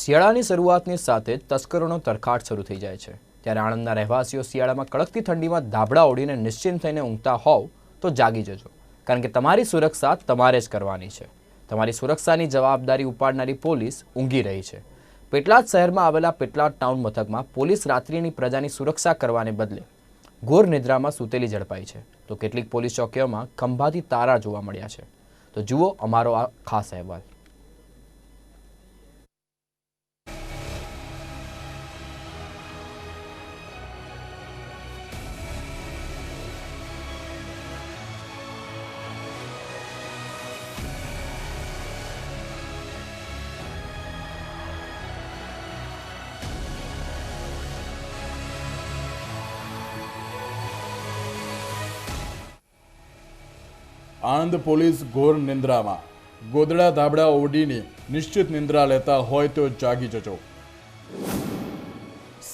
શિયાળાની શરૂઆતની સાથે તસ્કરોનો તરખાટ શરૂ થઈ જાય છે. ત્યારે આણંદના રહેવાસીઓ શિયાળામાં કડકતી ઠંડીમાં ધાબળા ઓઢીને નિશ્ચિંત થઈને ઊંઘતા હોવ તો જાગી જજો. કારણ કે તમારી સુરક્ષા તમારે જ કરવાની છે. તમારી સુરક્ષાની જવાબદારી ઉપાડનારી પોલીસ ઊંઘી રહી છે. પેટલાદ શહેરમાં આવેલા પેટલાદ ટાઉન મથકમાં પોલીસ રાત્રિની પ્રજાની સુરક્ષા કરવાને બદલે ઘોર નિદ્રામાં સૂતેલી ઝડપાઈ છે. તો કેટલીક પોલીસ ચોકીઓમાં ખંભાતી તારા જોવા મળ્યા છે. તો જુઓ અમારો આ ખાસ અહેવાલ. આણંદ પોલીસ ઘોર નિંદ્રામાં. ગોદડા ધાબડા ઓઢીને નિશ્ચિત નિંદ્રા લેતા હોય તો જાગી જજો.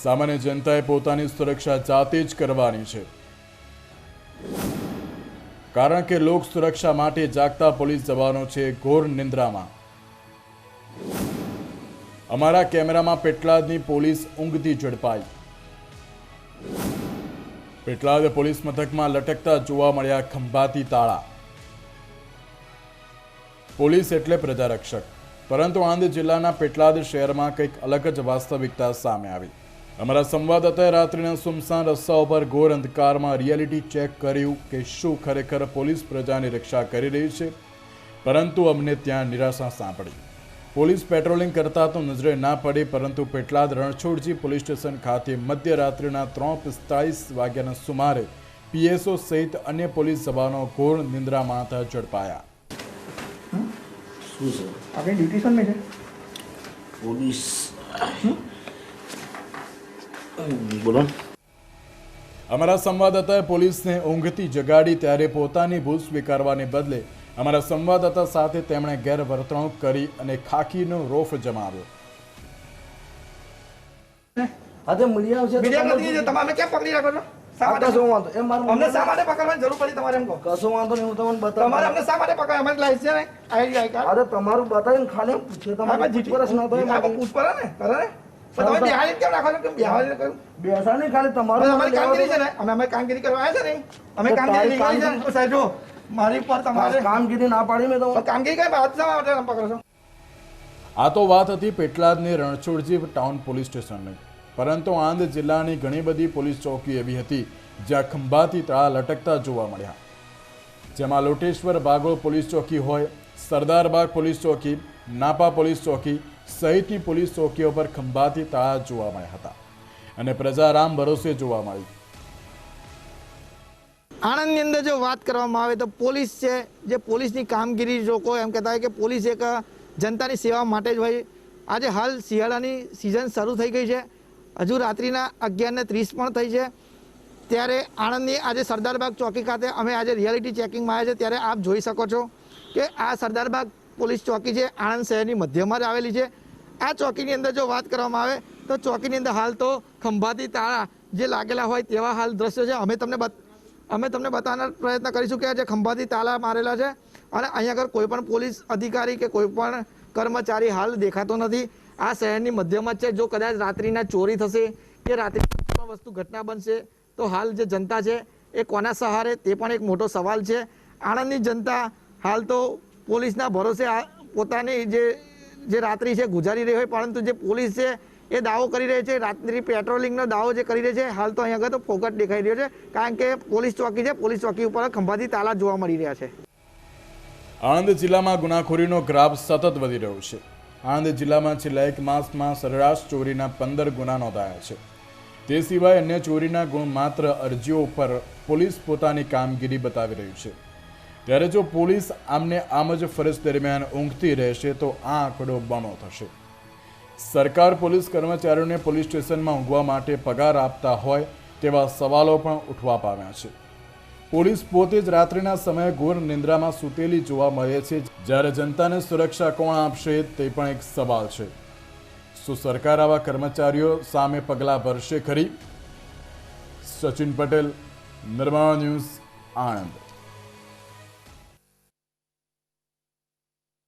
સામાન્ય જનતાએ પોતાની સુરક્ષા જાતે જ કરવાની છે. કારણ કે લોક સુરક્ષા માટે જાગતા પોલીસ જવાનો છે ઘોર નિંદ્રામાં. અમારા કેમેરામાં પેટલાદની પોલીસ ઊંઘતી ઝડપાઈ. પેટલાદ પોલીસ મથકમાં લટકતા જોવા મળ્યા ખંભાતી તાળા. પોલીસ એટલે પ્રજારક્ષક. પરંતુ આણંદ જિલ્લાના પેટલાદ શહેરમાં કંઈક અલગ જ વાસ્તવિકતા સામે આવી. અમારા સંવાદદાતાએ રાત્રિના સુમસાન રસ્તાઓ પર ઘોર અંધકારમાં રિયાલિટી ચેક કર્યું કે શું ખરેખર પોલીસ પ્રજાની રક્ષા કરી રહી છે. પરંતુ અમને ત્યાં નિરાશા સાંપડી. પોલીસ પેટ્રોલિંગ કરતા તો નજરે ના પડી, પરંતુ પેટલાદ રણછોડજી પોલીસ સ્ટેશન ખાતે મધ્યરાત્રિના ત્રણ પિસ્તાળીસ વાગ્યાના સુમારે પીએસઓ સહિત અન્ય પોલીસ જવાનો ઘોર નિંદ્રામાં હતા ઝડપાયા. શું છે? આપણે ડ્યુટી શું છે. પોલીસ. બોલો. અમારા સંવાદદાતાએ પોલીસને ઊંઘથી જગાડી ત્યારે પોતાની ભૂલ સ્વીકારવાને બદલે અમારા સંવાદદાતા સાથે તેમણે ગેરવર્તણૂક કરી અને ખાખીનો રોફ જમાવ્યો. હા? તે મીડિયા આવશે મીડિયા તમે નથી તમે કેમ પકડી રાખો છો? કશો વાંધો એમ મારું અમને શા માટે પકડવાની જરૂર પડી તમારે એમ કહો? કશો વાંધો નહીં હું તમને તમારે અમને શા માટે પકડવા? અમારી લાઈફ છે ને. આઈડી કાર્ડ અરે તમારું બતાવીને ખાલી એમ પૂછે. તમારે પૂછપરછ ના થાય પૂછપરછ ને. કરે ને. તમે બિહારી કેમ રાખો છો કેમ બિહારી કેમ બેસા નહીં ખાલી તમારું અમારી કામગીરી છે ને. અમે અમે કામગીરી કરવા આવ્યા છે ને. અમે કામગીરી છે ને. સાહેબ જો મારી પર તમારે કામગીરી ના પાડી મેં તો. કામગીરી કઈ વાત શા માટે પકડો છો? આ તો વાત હતી પેટલાદની રણછોડજી ટાઉન પોલીસ સ્ટેશનની પરંતુ આંધ જિલ્લાની ઘણી બધી પોલીસ ચોકી એવી હતી, જ્યાં ખંભાતી તાળા લટકતા જોવા મળ્યા. જેમાં લોટેશ્વર બાગોળ પોલીસ ચોકી હોય સરદારબાગ પોલીસ ચોકી, નાપા પોલીસ ચોકી સહિતની પોલીસ ચોકીઓ પર ખંભાતી તાળા જોવા મળ્યા હતા અને પ્રજા રામ ભરોસે જોવા મળી આણંદની અંદર જો વાત કરવામાં આવે તો પોલીસ છે, જે પોલીસની કામગીરી લોકો એમ કહેતા હોય કે પોલીસ એક જનતાની સેવા માટે જ હોય. આજે હાલ શિયાળાની સિઝન શરૂ થઈ ગઈ છે. હજુ રાત્રિના અગિયારને ત્રીસ પણ થઈ છે. ત્યારે આણંદની આજે સરદારબાગ ચોકી ખાતે અમે આજે રિયાલિટી ચેકિંગમાં આવ્યા છે. ત્યારે આપ જોઈ શકો છો કે આ સરદારબાગ પોલીસ ચોકી છે, આણંદ શહેરની મધ્યમાં જ આવેલી છે. આ ચોકીની અંદર જો વાત કરવામાં આવે, તો ચોકીની અંદર હાલ તો ખંભાતી તાળા જે લાગેલા હોય તેવા હાલ દ્રશ્યો છે. અમે તમને અમે તમને બતાવવાનો પ્રયત્ન કરીશું કે આ જે ખંભાતી તાળા મારેલા છે, અને અહીંયા આગળ કોઈ પણ પોલીસ અધિકારી કે કોઈ પણ કર્મચારી હાલ દેખાતો નથી. આ શહેરની મધ્યમાં છે. જો કદાચ રાત્રિના ચોરી થશે કે રાત્રિ વસ્તુ ઘટના બનશે, તો હાલ જે જનતા છે, એ કોના સહારે? તે પણ એક મોટો સવાલ છે. આણંદની જનતા હાલ તો પોલીસના ભરોસે પોતાની જે જે રાત્રિ છે, ગુજારી રહી હોય, પરંતુ જે પોલીસ છે, એ દાવો કરી રહી છે. રાત્રિ પેટ્રોલિંગનો દાવો જે કરી રહી છે, હાલ તો અહીંયા આગળ તો ફોકટ દેખાઈ રહ્યો છે, કારણ કે પોલીસ ચોકી છે. પોલીસ ચોકી ઉપર ખંભાતી તાલા જોવા મળી રહ્યા છે. આણંદ જિલ્લામાં ગુનાખોરીનો ગ્રાફ સતત વધી રહ્યો છે. આણંદ જિલ્લામાં છેલ્લા એક માસમાં સરેરાશ ચોરીના પંદર ગુના નોંધાયા છે. તે સિવાય અન્ય ચોરીના ગુણ માત્ર અરજીઓ ઉપર પોલીસ પોતાની કામગીરી બતાવી રહ્યું છે. ત્યારે જો પોલીસ આમને આમ જ ફરજ દરમિયાન ઊંઘતી રહેશે, તો આ આંકડો બમણો થશે. સરકાર પોલીસ કર્મચારીઓને પોલીસ સ્ટેશનમાં ઊંઘવા માટે પગાર આપતા હોય તેવા સવાલો પણ ઉઠવા પામ્યા છે. પોલીસ પોતે જ રાત્રિના સમયે ઘોર નિંદ્રામાં સૂતેલી જોવા મળે છે. જ્યારે જનતાને સુરક્ષા કોણ આપશે તે પણ એક સવાલ છે. શું સરકાર આવા કર્મચારીઓ સામે પગલાં ભરશે ખરી? સચિન પટેલ, નિર્માણ ન્યૂઝ, આણંદ.